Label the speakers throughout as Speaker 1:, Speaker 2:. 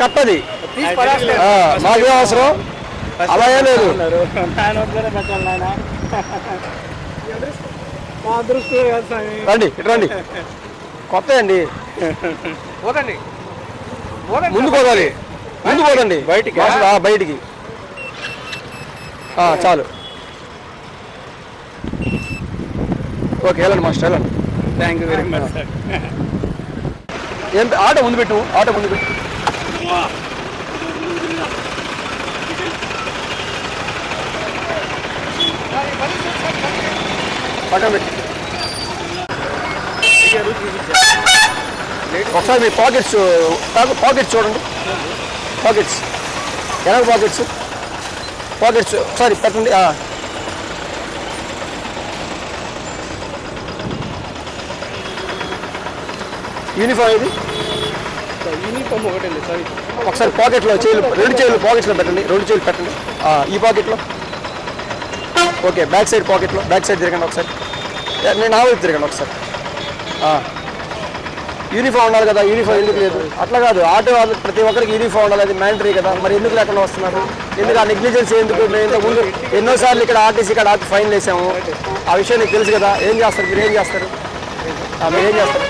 Speaker 1: కప్పది. ఆ, మాకేం అవసరం? అలాగే లేదు.
Speaker 2: మా అదృష్టం కాదు స్వామి.
Speaker 1: రండి ఇటు రండి. కొత్త అండి.
Speaker 2: పోదండి.
Speaker 1: ముందు పోదాలి. ముందు పోదండి.
Speaker 2: బయటికా?
Speaker 1: బయటికి. చాలు. ఓకే వెళ్ళండి మాస్టర్ వెళ్ళండి.
Speaker 2: థ్యాంక్ యూ వెరీ మచ్
Speaker 1: ఏం ఆటో ముందు పెట్టు ఆటో ముందు పెట్టు. పక్కన పెట్టు. ఒకసారి మీ పాకెట్స్ పాకెట్స్ చూడండి. పాకెట్స్. వెనక పాకెట్స్? పాకెట్స్ ఒకసారి పెట్టండి. యూనిఫామ్ ఇది
Speaker 2: యూనిఫామ్ ఒకటండి సారీ.
Speaker 1: ఒకసారి పాకెట్లో చేతులు రెండు చేతులు పాకెట్స్లో పెట్టండి. రెండు చేతులు పెట్టండి. ఈ పాకెట్లో. ఓకే బ్యాక్ సైడ్ పాకెట్లో బ్యాక్ సైడ్ తిరగండి ఒకసారి. నేను నా వైపు తిరగండి ఒకసారి. యూనిఫామ్ ఉండాలి కదా యూనిఫామ్ ఎందుకు లేదు? అట్లా కాదు ఆటో వాళ్ళు ప్రతి ఒక్కరికి యూనిఫామ్ ఉండాలి అది మ్యాండరీ కదా. మరి ఎందుకు లేకుండా వస్తున్నారు? ఎందుకు ఆ నెగ్లిజెన్స్ ఎందుకు? మేము ముందు ఎన్నోసార్లు ఇక్కడ ఆర్టీసీ ఇక్కడ ఆపి ఫైన్ వేసాము. ఆ విషయం నీకు తెలుసు కదా ఏం చేస్తారు? మీరు ఏం చేస్తారు? మీరు ఏం చేస్తారు?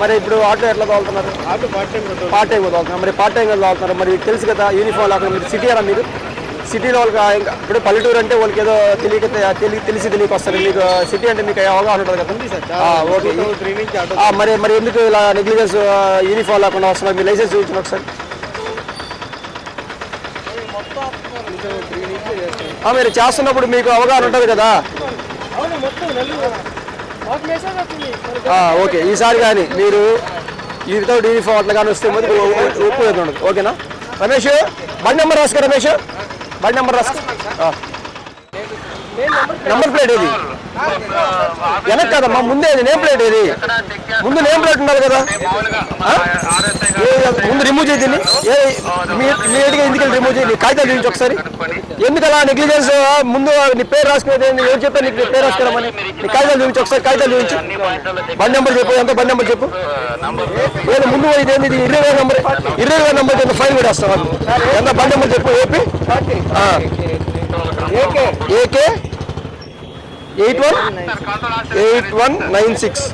Speaker 1: మరి ఇప్పుడు ఆటో ఎట్లా తోలుతున్నారు?
Speaker 2: ఆటో పార్ట్ టైం
Speaker 1: చదువుతున్నారు మరి పార్ట్ టైం చదువుతున్నారు మరి తెలుసు కదా యూనిఫామ్ లేకుండా మీరు సిటీ అలా మీరు? సిటీలో వాళ్ళకి ఇంకా ఇప్పుడు పల్లెటూరు అంటే వాళ్ళకి ఏదో తెలియక తెలియ తెలిసి తెలియక వస్తారు మీకు సిటీ అంటే మీకు అవగాహన ఉంటుంది కదా ఆ, ఓకే మరి మరి ఎందుకు ఇలా నెగ్లిజెన్స్ యూనిఫామ్ లేకుండా వస్తున్నారు మీ లైసెన్స్ చూపించిన ఒకసారి మీరు చేస్తున్నప్పుడు మీకు అవగాహన ఉంటుంది కదా ఓకే ఈసారి కానీ మీరు వితౌట్ యూనిఫామ్ అట్లా కానీ వస్తే ముందు ఓకేనా రమేష్ బండి నెంబర్ రాసుకో రమేష్ బండి నెంబర్ రాసుకో నెంబర్ ప్లేట్ ఏది? వెనక్ కదమ్మా ముందే నేమ్ ప్లేట్ ఏది? ముందు నేమ్ ప్లేట్ ఉండాలి కదా. ముందు రిమూవ్ చేయి దీన్ని. ఏ ఇమీడియట్గా ఎందుకు రిమూవ్ చేయి? కాగితాలు చూపించి ఒకసారి. ఎందుకు అలా నెగ్లిజెన్స్ ముందు నీ పేరు రాసుకునేది ఏంది? ఎవరు చెప్పారు నీకు పేరు రాసుకురామని నీ కాగితాలు చూపించి ఒకసారి కాగితాలు చూపించు. బండి నెంబర్ చెప్పు ఎంత బండి నెంబర్ చెప్పు. ఏదో ముందు ఇది ఏంది ఇది? ఇరవై నెంబర్ ఇరవై నెంబర్ కింద ఫైల్ పెట్టేస్తాం ఎంత బండి నెంబర్ చెప్పు AP?
Speaker 2: AK?
Speaker 1: Eight one? Eight one nine six.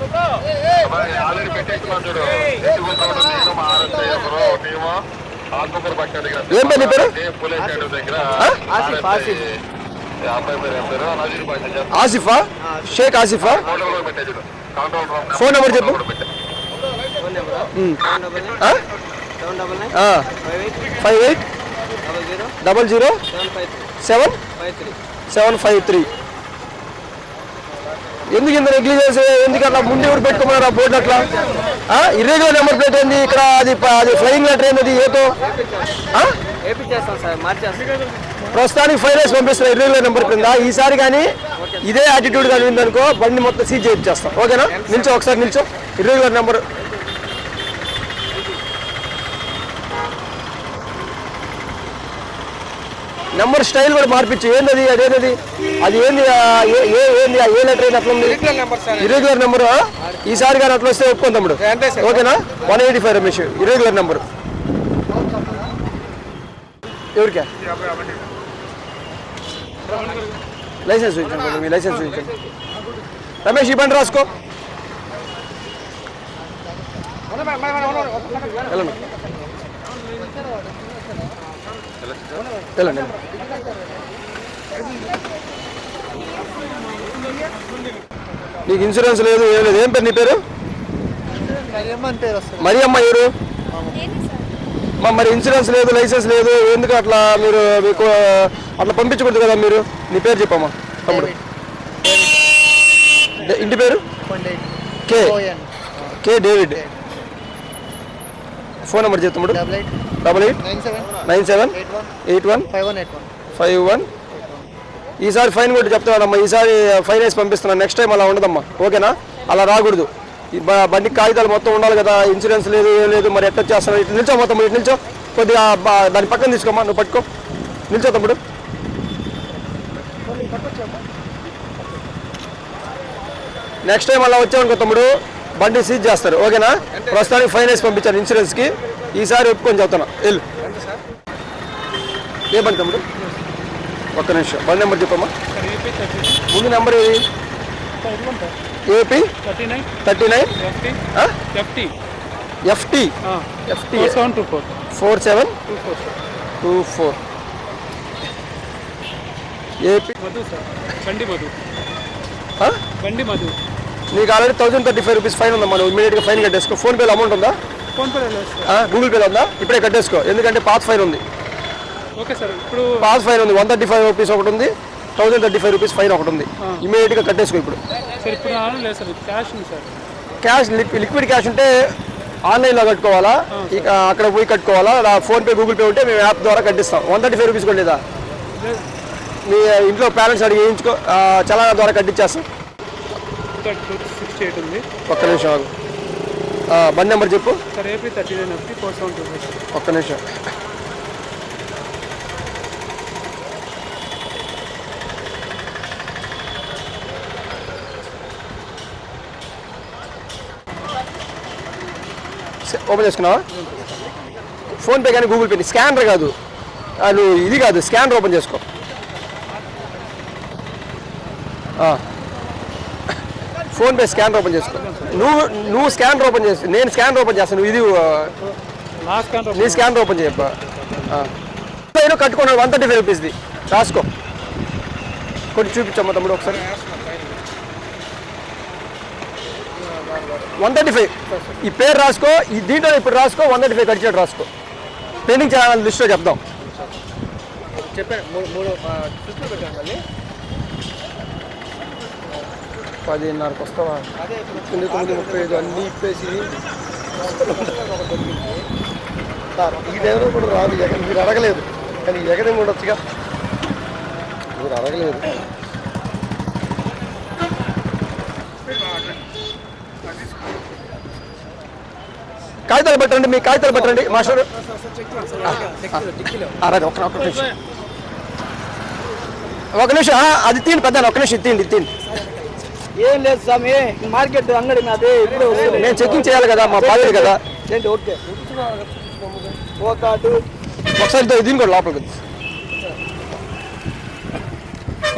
Speaker 1: ఏం పేరు పేరు?
Speaker 2: ఆసిఫ్,
Speaker 1: షేక్ ఆసిఫా? ఫోన్ నెంబర్ చెప్పు.
Speaker 2: Five eight? Double zero seven
Speaker 1: seven
Speaker 2: five three.
Speaker 1: ఎందుకు ఇంత నెగ్లిజెన్స్? ఎందుకు అట్లా ముందు ఎవరు పెట్టుకున్నారు ఆ బోర్డు అట్లా? ఇర్రెగ్యులర్ నెంబర్ ప్లేట్ ఏంది ఇక్కడ అది అది ఫ్లయింగ్ లెటర్ ఏంది ఏతో? ప్రస్తుతానికి ఫైవ్ డేస్ పంపిస్తున్నా ఇర్రెగ్యులర్ నెంబర్ కింద ఈసారి కానీ ఇదే యాటిట్యూడ్ కానీ ఉందనుకో బండి మొత్తం సీజ్ చేయించేస్తాం. ఓకేనా? నిల్చో ఒకసారి నిల్చో. ఇర్రెగ్యులర్ నెంబర్ నెంబర్ స్టైల్ కూడా మార్పించు ఏంది అది అదేది అది ఏంది ఏంది ఏ లెటర్ ఏంది అట్లా ఇర్రెగ్యులర్ నెంబర్ ఈసారి కానీ అట్లా వస్తే ఒప్పుకోం తమ్ముడు. ఓకేనా one eighty five Ramesh irregular number ఎవరికా licence చూపించండి మీ లైసెన్స్ చూపించండి రమేష్ ఈ బండి రాసుకో వెళ్ళండి వెళ్ళండి నీకు ఇన్సూరెన్స్ లేదు ఏం లేదు. ఏం పేరు నీ పేరు? మరి అమ్మ ఎవరు? మరి ఇన్సూరెన్స్ లేదు లైసెన్స్ లేదు. ఎందుకు అట్లా మీరు మీకు అట్లా పంపించకూడదు కదా మీరు? నీ పేరు చెప్పమ్మా తమ్ముడు. ఇంటి పేరు? K. K David. Phone number చెప్తాడు
Speaker 3: double eight. Nine seven. Eight one. Five one
Speaker 1: ఈసారి ఫైన్ కొట్టి చెప్తున్నాడమ్మా. ఈసారి ఫైన్ వేసి పంపిస్తున్నాను నెక్స్ట్ టైం అలా ఉండదమ్మా. ఓకేనా? అలా రాకూడదు. బండి కాగితాలు మొత్తం ఉండాలి కదా. ఇన్సూరెన్స్ లేదు ఏం లేదు. మరి ఎట్లా చేస్తున్నావు ఇటు నిల్చో మొత్తం ఇటు నిల్చో. కొద్దిగా దాని పక్కన తీసుకోమ్మా. నువ్వు పట్టుకో. నిల్చో తమ్ముడు. నెక్స్ట్ టైం అలా వచ్చామనుకో తమ్ముడు. బండి సీజ్ చేస్తారు. ఓకేనా? ప్రస్తుతానికి ఫైన్ వేసి పంపించారు ఇన్సూరెన్స్కి. ఈసారి ఒప్పుకొని చెప్తున్నా. వెళ్ళు. ఏ బండి తమ్ముడు? ఒక్క నిమిషం. బండి నెంబర్ చెప్పమ్మా. ముందు నెంబర్ ఏది? AP?
Speaker 2: Thirty nine. FT FT.
Speaker 1: FT. FT
Speaker 2: seven two four
Speaker 1: four seven.
Speaker 2: Two four.
Speaker 1: AP?
Speaker 2: Madhu sir. బండి మధు. బండి మధు.
Speaker 1: నీకు already thousand thirty five rupees fine ఉందమ్మా నువ్వు ఇమీడియట్గా ఫైన్ కట్టేసుకో. ఫోన్పేలో అమౌంట్ ఉందా? గూగుల్ పేలో ఉందా? ఇప్పుడే కట్టేసుకో. ఎందుకంటే పాత ఫైన్ ఉంది.
Speaker 2: ఓకే సార్ ఇప్పుడు
Speaker 1: పాత ఫైన్ ఉంది. వన్ థర్టీ ఫైవ్ రూపీస్ ఒకటి ఉంది thousand thirty five rupees fine ఒకటి ఉంది. ఇమీడియట్గా కట్టేసుకో ఇప్పుడు.
Speaker 2: సార్ ఇప్పుడు ఆన్ లేదు సార్ క్యాష్ ఉంది సార్.
Speaker 1: క్యాష్ లిక్- లిక్విడ్ క్యాష్ ఉంటే ఆన్లైన్లో కట్టుకోవాలా? ఇక అక్కడ పోయి కట్టుకోవాలా? ఫోన్పే గూగుల్ పే ఉంటే మేము యాప్ ద్వారా కట్టిస్తాం. వన్ థర్టీ ఫైవ్ రూపీస్ కూడా లేదా? మీ ఇంట్లో పేరెంట్స్ అడిగి వేయించుకో చలానా ద్వారా కట్టించేస్తాం
Speaker 2: టూ సిక్స్టీ ఎయిట్ ఉంది.
Speaker 1: ఒక్క నిమిషం ఆగు. ఆ, బండి నెంబర్ చెప్పు.
Speaker 2: Sir AP thirty nine FT four seven two four
Speaker 1: ఒక్క నిమిషం. స- ఓపెన్ చేసుకున్నావా? ఫోన్పే కానీ గూగుల్ పే స్కానర్ కాదు. ఆ, నువ్వు ఇది కాదు స్కానర్ ఓపెన్ చేసుకో. ఆ. ఫోన్పే స్కానర్ ఓపెన్ చేసుకో. నువ్వు నువ్వు స్కానర్ ఓపెన్ చేసి నేను స్కానర్ ఓపెన్ చేస్తాను నువ్వు ఇది నీ స్కానర్ ఓపెన్ చేయబ్బా నేను కట్టుకున్నాడు వన్ థర్టీ ఫైవ్ రూపీస్ది. రాసుకో. కొంచెం చూపించమ్మా తమ్ముడు ఒకసారి. One thirty five. ఈ పేరు రాసుకో ఈ దీంట్లో ఇప్పుడు రాసుకో వన్ థర్టీ ఫైవ్ కట్టినట్టు రాసుకో. ట్రైనింగ్ ఛానల్ లిస్ట్లో చెప్దాం.
Speaker 2: చెప్పాను మూడు మూడు
Speaker 1: పదిన్నరకు వస్తావా? తొమ్మిది తొమ్మిది ముప్పై ఐదు అన్నీ ఇప్పేసి. సార్ ఈ టైంలో కూడా రాదు. ఎక్కడ మీరు అడగలేదు. కానీ ఎగదేమి ఉండొచ్చుగా? మీరు అడగలేదు. కాగితాలు పెట్టండి మీ కాగితాలు పెట్టండి. మాస్టర్ అలాగే ఒక నిమిషం. ఒక నిమిషం. అది తీయండి పెద్ద ఒక నిమిషం తీయండి తీయండి.
Speaker 3: ఏం లేదు స్వామి మార్కెట్ అంగడి నాది ఇప్పుడు
Speaker 1: నేను చెకింగ్ చేయాలి కదా మా బాధ్యత కదా?
Speaker 3: ఏంటి ఓకే. ఓ కార్డు
Speaker 1: ఒకసారి దీని కూడా లోపలికి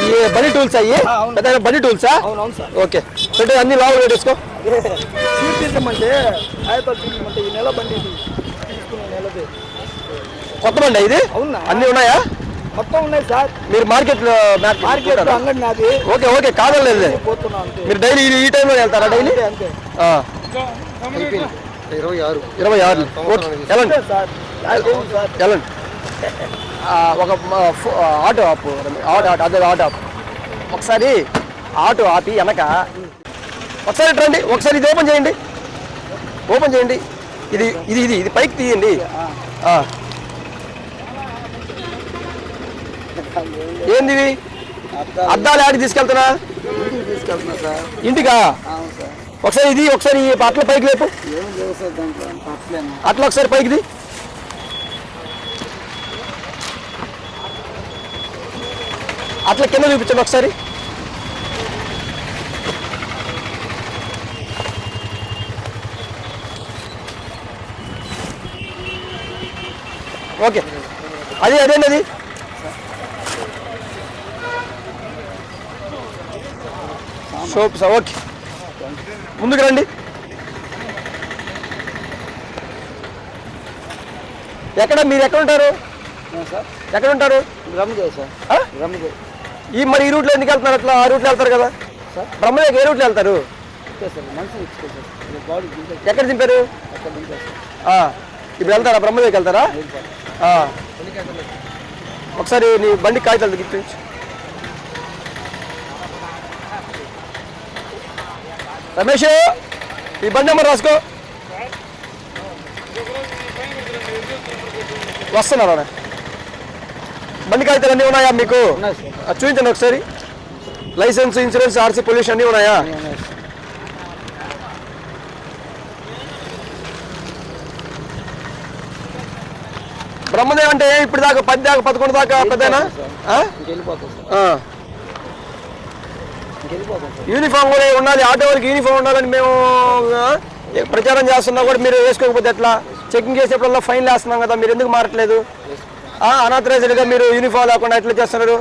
Speaker 1: ఈ బనీ టూల్స్ అయ్యి పెద్ద బనీ టూల్సా
Speaker 3: అవునవును సార్.
Speaker 1: ఓకే. పెట్టే అన్ని లోపల పెట్టేసుకో.
Speaker 3: తీసుకోమంటే తీసుకోమంటే ఈ నెల బండి నెలది.
Speaker 1: కొత్త బండి ఇది?
Speaker 3: అవునా?
Speaker 1: అన్ని ఉన్నాయా?
Speaker 3: మొత్తం ఉన్నాయి సార్.
Speaker 1: మీరు మార్కెట్లో
Speaker 3: మార్కెట్ అంగడి నాది.
Speaker 1: ఓకే ఓకే కాదలేదు మీరు డైలీ ఈ టైంలో వెళ్తారా డైలీ?
Speaker 3: అంతే
Speaker 1: ఇరవై ఆరు. ఇరవై ఆరు. ఓకే వెళ్ళండి వెళ్ళండి ఆ, ఒక ఆటో ఆపు. ఆటో ఆటో అదే ఆటో ఆపు. ఒకసారి ఆటో ఆపి వెనక. ఒకసారి రండి ఒకసారి ఇది ఓపెన్ చేయండి. ఓపెన్ చేయండి. ఇది ఇది ఇది ఇది పైకి తీయండి. ఆ. ఏంది ఇవి అద్దాలు ఆడి తీసుకెళ్తున్నా?
Speaker 3: ఇంటికి
Speaker 1: ఒకసారి ఇది ఒకసారి అట్ల పైకి లేపు. అట్లా ఒకసారి పైకిది. అట్లా కింద చూపించండి ఒకసారి. ఓకే. అది అదేంటి అది? Soap sir okay. ముందుకు రండి. ఎక్కడ మీరు ఎక్కడ ఉంటారు?
Speaker 3: సార్.
Speaker 1: ఎక్కడ ఉంటారు ఈ మరి ఈ రూట్లో ఎందుకు వెళ్తున్నారు? అట్లా ఆ రూట్లో వెళ్తారు కదా.
Speaker 3: సార్?
Speaker 1: బ్రహ్మదేవికి ఏ రూట్లో వెళ్తారు? ఎక్కడ దింపారు? ఇప్పుడు వెళ్తారా? బ్రహ్మదేవికి వెళ్తారా. ఒకసారి నీ బండి కాగితాలు తగ్గించు రమేష్ ఈ బండి నెంబర్ రాసుకో. వస్తున్నారా బండి కాగితాలు అన్నీ ఉన్నాయా మీకు? చూపించండి ఒకసారి. లైసెన్స్ ఇన్సూరెన్స్ ఆర్సీ పొల్యూషన్ అన్నీ ఉన్నాయా? బ్రహ్మదేవ్ అంటే ఇప్పుడు దాకా పది దాకా పదకొండు దాకా పెద్దనా ఆ?
Speaker 3: ఇంకెళ్ళిపోతాం సార్
Speaker 1: ఆ.
Speaker 3: ఇంకెళ్ళిపోతాం సార్
Speaker 1: యూనిఫామ్ కూడా ఉండాలి ఆటో వాళ్ళకి యూనిఫామ్ ఉండాలని మేము ప్రచారం చేస్తున్నా కూడా మీరు వేసుకోకపోతే ఎట్లా? చెకింగ్ చేసేప్పుడల్లా ఫైన్ వేస్తున్నాం కదా మీరు ఎందుకు మారట్లేదు? అనాథరైజ్డ్గా మీరు యూనిఫామ్ లేకుండా ఎట్లా చేస్తున్నారు?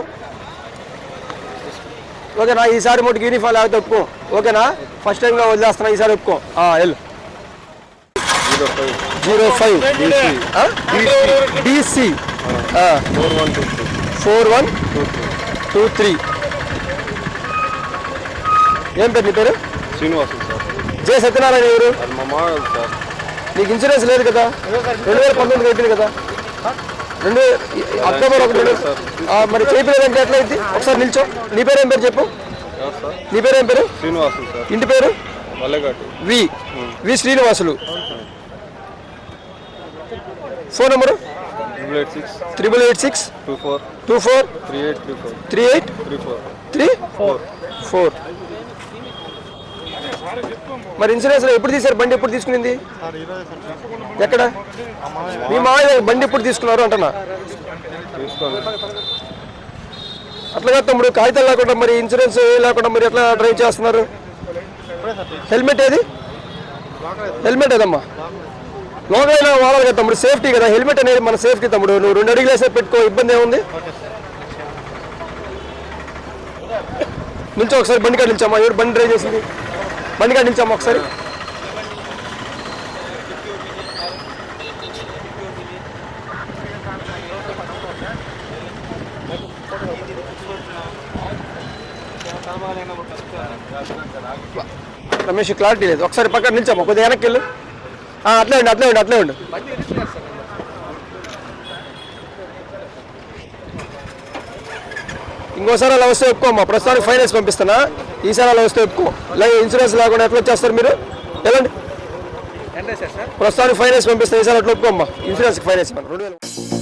Speaker 1: ఓకేనా ఈసారి మటుకు యూనిఫామ్ లేకపోతే ఒప్పుకో. ఓకేనా? ఫస్ట్ టైంగా వదిలేస్తున్నా ఈసారి ఒప్పుకో. వెళ్ళు. Zero five. DC four one two three ఏం పేరు నీ పేరు?
Speaker 4: శ్రీనివాసం సార్.
Speaker 1: జయ సత్యనారాయణ ఎవరు?
Speaker 4: మా సార్.
Speaker 1: నీకు ఇన్సూరెన్స్ లేదు కదా? రెండు వేల పంతొమ్మిది అయిపోయింది కదా? రెండు అక్టోబర్ ఒకటి మరి చేయలేదంటే ఎట్లా అయింది? ఒకసారి నిల్చో. నీ పేరు ఏం పేరు చెప్పు? నీ పేరు ఏం పేరు?
Speaker 4: శ్రీనివాసం సార్.
Speaker 1: ఇంటి పేరు? V. V Srinivasulu. Phone number?
Speaker 4: Triple eight six.
Speaker 1: Triple eight six.
Speaker 4: Two four.
Speaker 1: Two four.
Speaker 4: Three eight three four.
Speaker 1: Three eight.
Speaker 4: Three four.
Speaker 1: Three? Four. Four. మరి ఇన్సూరెన్స్ ఎప్పుడు తీశారు? బండి ఎప్పుడు తీసుకునింది? ఎక్కడ? మీ మామయ్య బండి ఎప్పుడు తీసుకున్నారు అంటున్నా.
Speaker 4: తీసుకోండి
Speaker 1: అట్లా తమ్ముడు కాగితాలు లేకుండా మరి ఇన్సూరెన్స్ లేకుండా మరి ఎట్లా డ్రైవ్ చేస్తున్నారు? హెల్మెట్ ఏది? హెల్మెట్ ఏదమ్మా? లోకైనా వాడాలి కదా తమ్ముడు సేఫ్టీ కదా. హెల్మెట్ అనేది మన సేఫ్టీ తమ్ముడు. నువ్వు రెండు అడుగులు వేసే పెట్టుకో ఇబ్బంది ఏముంది? నిల్చో ఒకసారి బండి కాడ నిల్చమ్మా ఎవరు బండి డ్రైవ్ చేసింది? బండి కాడ ఒకసారి. రమేష్ క్లారిటీ లేదు. ఒకసారి పక్కన నిల్చమ్మా కొద్దిగా వెనక్కి వెళ్ళు. అట్లే ఉండి అట్లే ఉండి అట్లే ఉండు. ఇంకోసారి అలా వస్తే ఒప్పుకోమ్మా ప్రస్తుతానికి ఫైనాన్స్ పంపిస్తానా ఈసారి అలా వస్తే ఒప్పుకో. లేదా ఇన్సూరెన్స్ లేకుండా ఎట్లా వచ్చేస్తారు మీరు? వెళ్ళండి ప్రస్తుతానికి ఫైనాన్స్ పంపిస్తాను. ఈసారి అట్లా ఒప్పుకోమ్మా ఇన్సూరెన్స్ ఫైనాన్స్ ఇవ్వండి. రెండు వేలు.